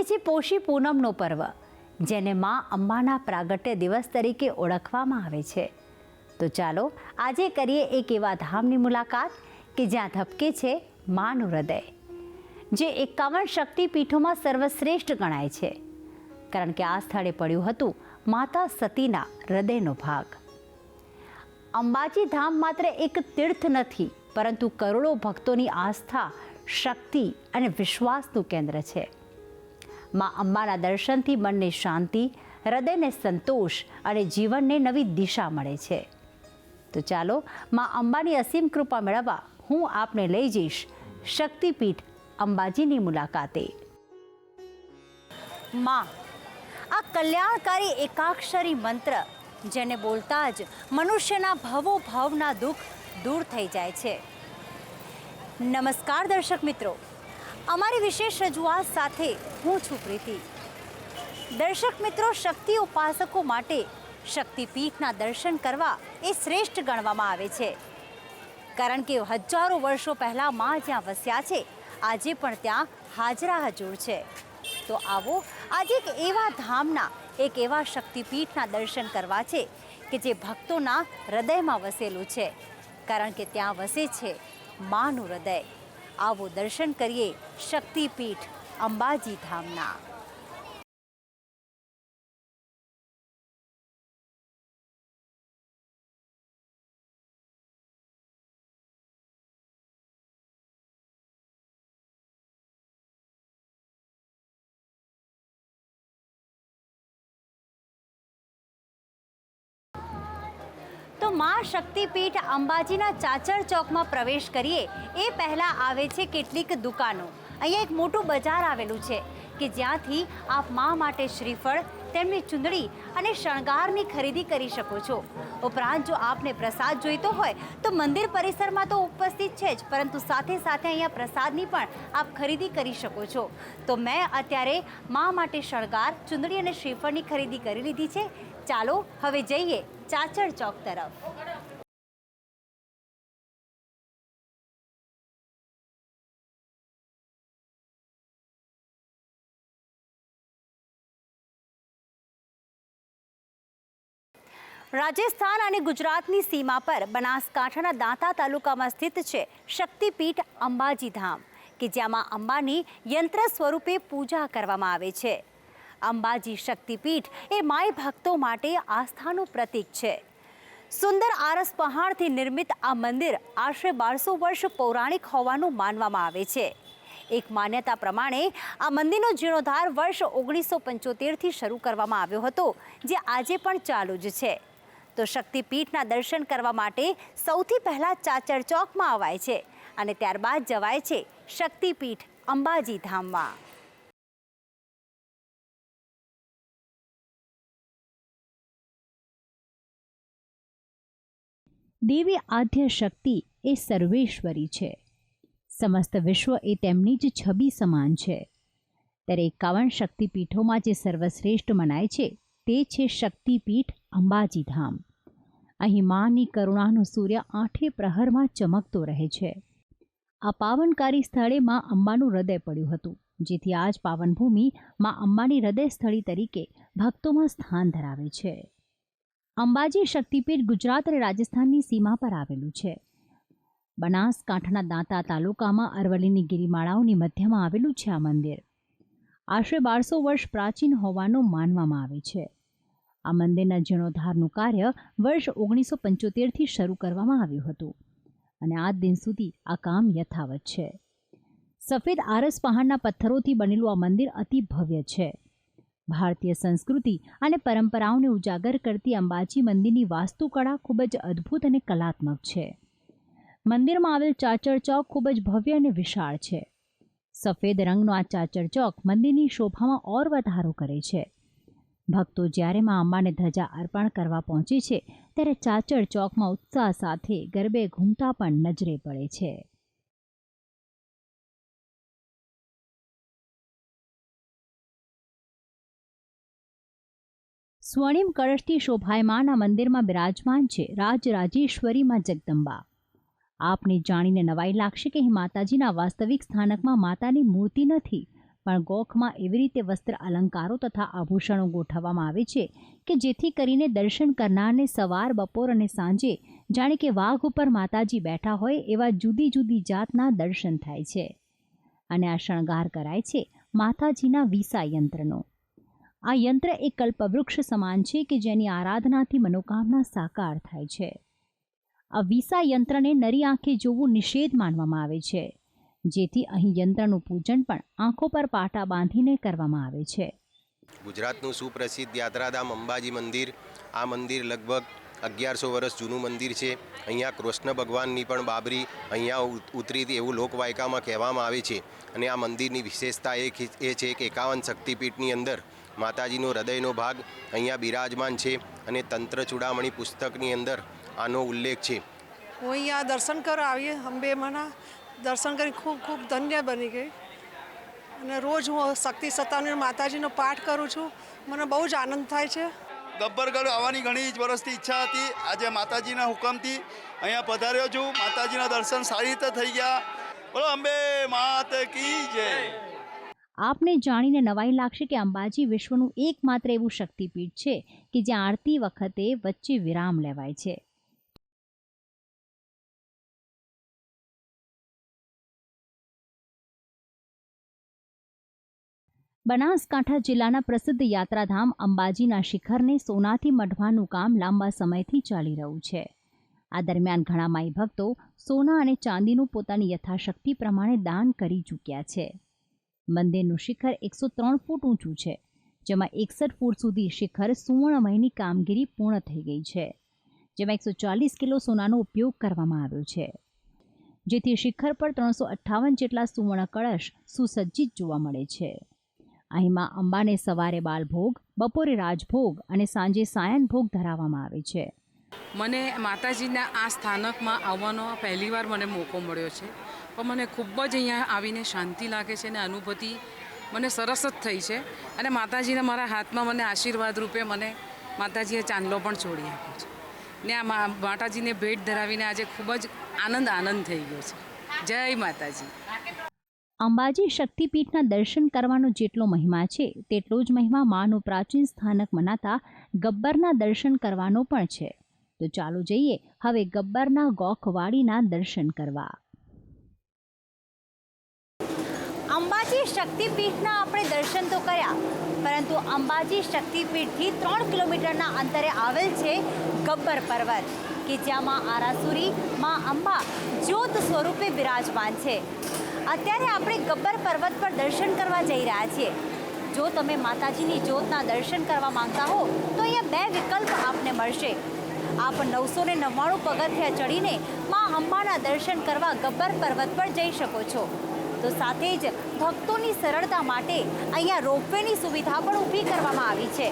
આજે છે પોષી પૂનમનો પર્વ, જેને મા અંબાના પ્રાગટ્ય દિવસ તરીકે ઓળખવામાં આવે છે. તો ચાલો આજે કરીએ એક એવા ધામની મુલાકાત કે જ્યાં ધબકે છે માનું હૃદય, જે એકાવન શક્તિપીઠોમાં સર્વશ્રેષ્ઠ ગણાય છે. કારણ કે આ સ્થળે પડ્યું હતું માતા સતીના હૃદયનો ભાગ. અંબાજી ધામ માત્ર એક તીર્થ નથી, પરંતુ કરોડો ભક્તોની આસ્થા, શક્તિ અને વિશ્વાસનું કેન્દ્ર છે. માં અંબાના દર્શનથી મનને શાંતિ, હૃદયને સંતોષ અને જીવનને નવી દિશા મળે છે. તો ચાલો, માં અંબાની અસીમ કૃપા મેળવવા હું આપને લઈ જઈશ શક્તિપીઠ અંબાજીની મુલાકાતે. માં, આ કલ્યાણકારી એકાક્ષરી મંત્ર જેને બોલતા જ મનુષ્યના ભવો ભાવના દુઃખ દૂર થઈ જાય છે. નમસ્કાર દર્શક મિત્રો, અમારી વિશેષ રજૂઆત સાથે હું છું પ્રીતિ. દર્શક મિત્રો, શક્તિ ઉપાસકો માટે શક્તિપીઠના દર્શન કરવા એ શ્રેષ્ઠ ગણવામાં આવે છે. કારણ કે હજારો વર્ષો પહેલાં માં જ્યાં વસ્યા છે, આજે પણ ત્યાં હાજરા હજુર છે. તો આવો આજે એક એવા ધામના, એક એવા શક્તિપીઠના દર્શન કરવા છે કે જે ભક્તોના હૃદયમાં વસેલું છે. કારણ કે ત્યાં વસે છે માનું હૃદય. આવો દર્શન કરીએ શક્તિપીઠ અંબાજી ધામના. માં શક્તિપીઠ અંબાજીના ચાચર ચોકમાં પ્રવેશ કરીએ. એ પહેલાં આવે છે કેટલીક દુકાનો. અહીંયા એક મોટું બજાર આવેલું છે કે જ્યાંથી આપ મા માટે શ્રીફળ, તેમની ચૂંદડી અને શણગારની ખરીદી કરી શકો છો. ઉપરાંત જો આપને પ્રસાદ જોઈતો હોય, તો મંદિર પરિસરમાં તો ઉપસ્થિત છે જ, પરંતુ સાથે સાથે અહીંયા પ્રસાદની પણ આપ ખરીદી કરી શકો છો. તો મેં અત્યારે મા માટે શણગાર, ચૂંદડી અને શ્રીફળની ખરીદી કરી લીધી છે. ચાલો, હવે જઈએ ચાચર ચોક તરફ. રાજસ્થાન અને ગુજરાતની સીમા પર બનાસકાંઠાના દાંતા તાલુકામાં સ્થિત છે શક્તિપીઠ અંબાજી ધામ કે જ્યાંમાં અંબાની યંત્ર સ્વરૂપે પૂજા કરવામાં આવે છે. અંબાજી શક્તિપીઠ એ માય ભક્તો માટે આસ્થાનું પ્રતીક છે. સુંદર આરસ પહાડથી નિર્મિત આ મંદિર આશરે બારસો વર્ષ પૌરાણિક હોવાનું માનવામાં આવે છે. એક માન્યતા પ્રમાણે આ મંદિરનો જીર્ણોદ્ધાર વર્ષ ઓગણીસો પંચોતેરથી શરૂ કરવામાં આવ્યો હતો, જે આજે પણ ચાલુ જ છે. તો શક્તિપીઠના દર્શન કરવા માટે સૌથી પહેલાં ચાચર ચોકમાં અવાય છે અને ત્યારબાદ જવાય છે શક્તિપીઠ અંબાજી ધામમાં. દેવી આદ્ય શક્તિ એ સર્વેશ્વરી છે. સમસ્ત વિશ્વ એ તેમની જ છબી સમાન છે. ત્યારે એકાવન શક્તિપીઠોમાં જે સર્વશ્રેષ્ઠ મનાય છે તે છે શક્તિપીઠ અંબાજી ધામ. અહીં માની કરુણાનો સૂર્ય આઠે પ્રહરમાં ચમકતો રહે છે. આ પાવનકારી સ્થળે માં અંબાનું હૃદય પડ્યું હતું, જેથી આજ પાવનભૂમિ માં અંબાની હૃદય સ્થળી તરીકે ભક્તોમાં સ્થાન ધરાવે છે. અંબાજી શક્તિપીઠ ગુજરાત અને રાજસ્થાનની સીમા પર આવેલું છે. બનાસકાંઠાના દાંતા તાલુકામાં અરવલ્લીની ગિરિમાળાઓની મધ્યમાં આવેલું છે આ મંદિર. આશરે બારસો વર્ષ પ્રાચીન હોવાનું માનવામાં આવે છે. આ મંદિરના જીર્ણોદ્ધારનું કાર્ય વર્ષ ઓગણીસો પંચોતેરથી શરૂ કરવામાં આવ્યું હતું અને આ દિન સુધી આ કામ યથાવત છે. સફેદ આરસ પહાડના પથ્થરોથી બનેલું આ મંદિર અતિ ભવ્ય છે. ભારતીય સંસ્કૃતિ અને પરંપરાઓને ઉજાગર કરતી અંબાજી મંદિરની વાસ્તુકળા ખૂબ જ અદ્ભુત અને કલાત્મક છે. મંદિરમાં આવેલ ચાચર ચોક ખૂબ જ ભવ્ય અને વિશાળ છે. સફેદ રંગનો આ ચાચર ચોક મંદિરની શોભામાં ઓર વધારો કરે છે. ભક્તો જ્યારે માં અંબાને ધજા અર્પણ કરવા પહોંચે છે, ત્યારે ચાચર ચોકમાં ઉત્સાહ સાથે ગરબે ઘૂમતા પણ નજરે પડે છે. સ્વર્ણિમ કળશથી શોભાયમાન આ મંદિરમાં બિરાજમાન છે રાજરાજેશ્વરીમાં જગદંબા. આપને જાણીને નવાઈ લાગશે કે માતાજીના વાસ્તવિક સ્થાનકમાં માતાની મૂર્તિ નથી પણ ગોખમાં એવી રીતે વસ્ત્ર અલંકારો તથા આભૂષણો ગોઠવવામાં આવે છે કે જેથી કરીને દર્શન કરનારને સવાર, બપોર અને સાંજે જાણે કે વાઘ ઉપર માતાજી બેઠા હોય એવા જુદી જુદી જાતના દર્શન થાય છે. અને આ શણગાર કરાય છે માતાજીના વિસા યંત્રનો. આ યંત્ર એક કલ્પવૃક્ષ સમાન છે કે જેની આરાધનાથી મનોકામના સાકાર થાય છે. આ વિસા યંત્રને નરી આંખે જોવું નિષેધ માનવામાં આવે છે. જેથી અહીં યંત્રનું પૂજન પણ આંખો પર પાટા બાંધીને કરવામાં આવે છે. ગુજરાતનું સુપ્રસિદ્ધ યાત્રાધામ અંબાજી મંદિર આ મંદિર લગભગ અગિયારસો વર્ષ જૂનું મંદિર છે. અહીંયા કૃષ્ણ ભગવાનની પણ બાબરી અહીંયા ઉતરી એવું લોકવાયકામાં કહેવામાં આવે છે. અને આ મંદિરની વિશેષતા એ એ છે કે એકાવન શક્તિપીઠની અંદર માતાજીનો હૃદયનો ભાગ અહીંયા બિરાજમાન છે અને તંત્ર ચૂડામણી પુસ્તકની અંદર આનો ઉલ્લેખ છે. હું અહીંયા દર્શન કરવા આવીએ અંબેમાના દર્શન કરી ખૂબ ખૂબ ધન્ય બની ગઈ. અને રોજ હું શક્તિ સત્તાવની માતાજીનો પાઠ કરું છું. મને બહુ જ આનંદ થાય છે. ગબ્બરગઢ આવવાની ઘણી જ વર્ષથી ઈચ્છા હતી. આજે માતાજીના હુકમથી અહીંયા પધાર્યો છું. માતાજીના દર્શન સારી રીતે થઈ ગયા. બોલો અંબે માત કી જય. આપને જાણીને નવાઈ લાગશે કે અંબાજી વિશ્વનું એકમાત્ર એવું શક્તિપીઠ છે કે જ્યાં આરતી વખતે વચ્ચે વિરામ લેવાય છે. બનાસકાંઠા જિલ્લાના પ્રસિદ્ધ યાત્રાધામ અંબાજીના શિખરને સોનાથી મઢવાનું કામ લાંબા સમયથી ચાલી રહ્યું છે. આ દરમિયાન ઘણા માઈ ભક્તો સોના અને ચાંદીનું પોતાની યથાશક્તિ પ્રમાણે દાન કરી ચૂક્યા છે. મંદિરનું શિખર એકસો ત્રણ ફૂટ ઊંચું છે, જેમાં એકસઠ ફૂટ સુધી શિખર સુવર્ણમયની કામગીરી પૂર્ણ થઈ ગઈ છે, જેમાં એકસો ચાલીસ કિલો સોનાનો ઉપયોગ કરવામાં આવ્યો છે. જેથી શિખર પર ત્રણસો અઠ્ઠાવન જેટલા સુવર્ણ કળશ સુસજ્જિત જોવા મળે છે. અહીં માં અંબાને સવારે બાલભોગ, બપોરે રાજભોગ અને સાંજે સાયનભોગ ધરાવવામાં આવે છે. મને માતાજીના આ સ્થાનકમાં આવવાનો પહેલીવાર મને મોકો મળ્યો છે. પણ મને ખૂબ જ અહીંયા આવીને શાંતિ લાગે છે અને અનુભૂતિ મને સરસ જ થઈ છે. અને માતાજીને મારા હાથમાં મને આશીર્વાદ રૂપે મને માતાજીએ ચાંદલો પણ છોડી આપ્યો છે. ને આ માતાજીને ભેટ ધરાવીને આજે ખૂબ જ આનંદ આનંદ થઈ ગયો છે. જય માતાજી. અંબાજી શક્તિપીઠના દર્શન કરવાનો જેટલો મહિમા છે, તેટલો જ મહિમા માનું પ્રાચીન સ્થાનક મનાતા ગબ્બરના દર્શન કરવાનો પણ છે. તો ચાલો જઈએ, હવે ગબ્બરના ગોખવાડીના દર્શન કરવા. અંબાજી શક્તિપીઠના આપણે દર્શન તો કર્યા, પરંતુ અંબાજી શક્તિપીઠથી ત્રણ કિલોમીટરના અંતરે આવેલ છે ગબ્બર પર્વત, કે જ્યાં માં આરાસુરી માં અંબા જ્યોત સ્વરૂપે બિરાજમાન છે. અત્યારે આપણે ગબ્બર પર્વત પર દર્શન કરવા જઈ રહ્યા છીએ. જો તમે માતાજીની જ્યોતના દર્શન કરવા માંગતા હો, તો અહીંયા બે વિકલ્પ આપને મળશે. આપ નવસો ને નવ્વાણું પગથિયા ચડીને માં અંબાના દર્શન કરવા ગબ્બર પર્વત પર જઈ શકો છો. તો સાથે જ ભક્તોની સરળતા માટે અહીંયા રોપવેની સુવિધા પણ ઊભી કરવામાં આવી છે.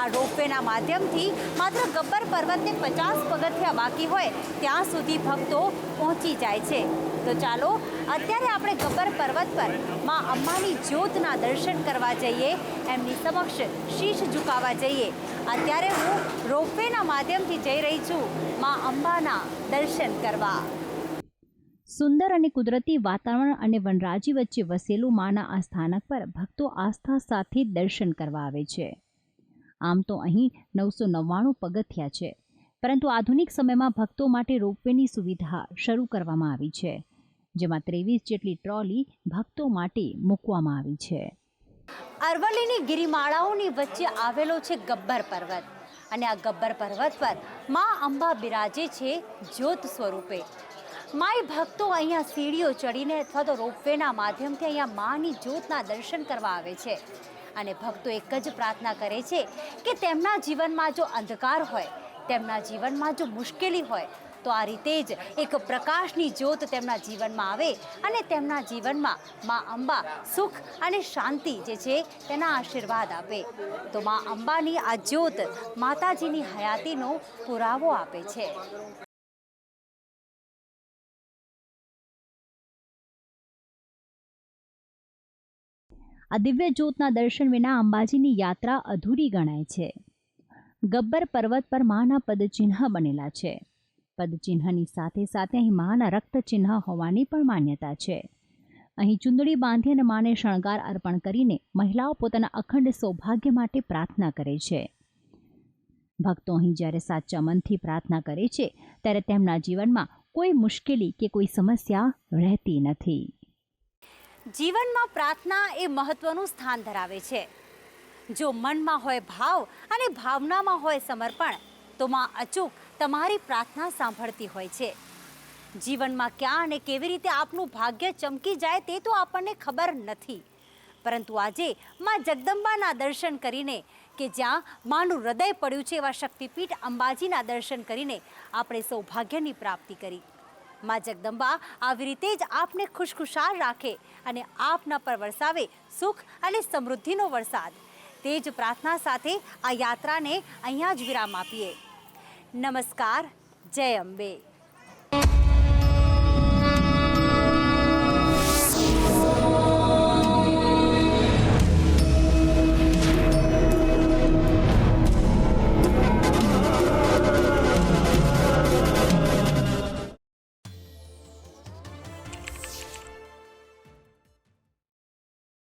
આ રોપવેના માધ્યમથી માત્ર ગબ્બર પર્વતને પચાસ પગથિયા બાકી હોય, ત્યાં સુધી ભક્તો પહોંચી જાય છે. તો ચાલો અત્યારે આપણે ગબ્બર પર્વત પરમાં અંબાની જ્યોતના દર્શન કરવા જઈએ, એમની સમક્ષ શીશ ઝુકાવવા જઈએ. અત્યારે હું રોપવેના માધ્યમથી જઈ રહી છું માં અંબાના દર્શન કરવા. સુંદર અને કુદરતી વાતાવરણ અને વનરાજી વચ્ચે વસેલું માના આ સ્થાનક પર ભક્તો આસ્થા સાથે દર્શન કરવા આવે છે. આમ તો અહીં નવસો નવ્વાણું પગથિયા છે, પરંતુ આધુનિક સમયમાં ભક્તો માટે રોપવેની સુવિધા શરૂ કરવામાં આવી છે. જેમાં ત્રેવીસ જેટલી ટ્રોલી ભક્તો માટે મૂકવામાં આવી છે. અરવલ્લીની ગિરિમાળાઓની વચ્ચે આવેલો છે ગબ્બર પર્વત. અને આ ગબ્બર પર્વત પરમાં અંબા બિરાજે છે જ્યોત સ્વરૂપે. માય ભક્તો અહીંયા સીડીઓ ચડીને અથવા તો રોપવેના માધ્યમથી અહીંયા માની જ્યોતના દર્શન કરવા આવે છે. અને ભક્તો એક જ પ્રાર્થના કરે છે કે તેમના જીવનમાં જો અંધકાર હોય, તેમના જીવનમાં જો મુશ્કેલી હોય તો આ રીતે જ એક પ્રકાશની જ્યોત તેમના જીવનમાં આવે અને તેમના જીવનમાં મા અંબા સુખ અને શાંતિ જે છે તેના આશીર્વાદ આપે. તો મા અંબાની આ જ્યોત માતાજીની હયાતીનો પુરાવો આપે છે. આ દિવ્ય જ્યોતના દર્શન વિના અંબાજીની યાત્રા અધૂરી ગણાય છે. ગબ્બર પર્વત પર માના પદચિહ્ન બનેલા છે. પદચિહ્નની સાથે સાથે અહીં માના રક્તચિહ્ન હોવાની પણ માન્યતા છે. અહીં ચુંદડી બાંધી અને માને શણગાર અર્પણ કરીને મહિલાઓ પોતાના અખંડ સૌભાગ્ય માટે પ્રાર્થના કરે છે. ભક્તો અહીં જ્યારે સાચા મનથી પ્રાર્થના કરે છે, ત્યારે તેમના જીવનમાં કોઈ મુશ્કેલી કે કોઈ સમસ્યા રહેતી નથી. જીવનમાં પ્રાર્થના એ મહત્વનું સ્થાન ધરાવે છે. જો મનમાં હોય ભાવ અને ભાવનામાં હોય સમર્પણ, તો માં અચૂક તમારી પ્રાર્થના સાંભળતી હોય છે. જીવનમાં ક્યાં અને કેવી રીતે આપનું ભાગ્ય ચમકી જાય તે તો આપણને ખબર નથી. પરંતુ આજે માં જગદંબાના દર્શન કરીને કે જ્યાં માનું હૃદય પડ્યું છે એવા શક્તિપીઠ અંબાજીના દર્શન કરીને આપણે સૌભાગ્યની પ્રાપ્તિ કરી. માં જગદંબા આવી રીતે જ આપને ખુશખુશાલ રાખે અને આપના પર વરસાવે સુખ અને સમૃદ્ધિનો વરસાદ. તે જ પ્રાર્થના સાથે આ યાત્રાને અહીંયા જ વિરામ આપીએ. નમસ્કાર જય અંબે.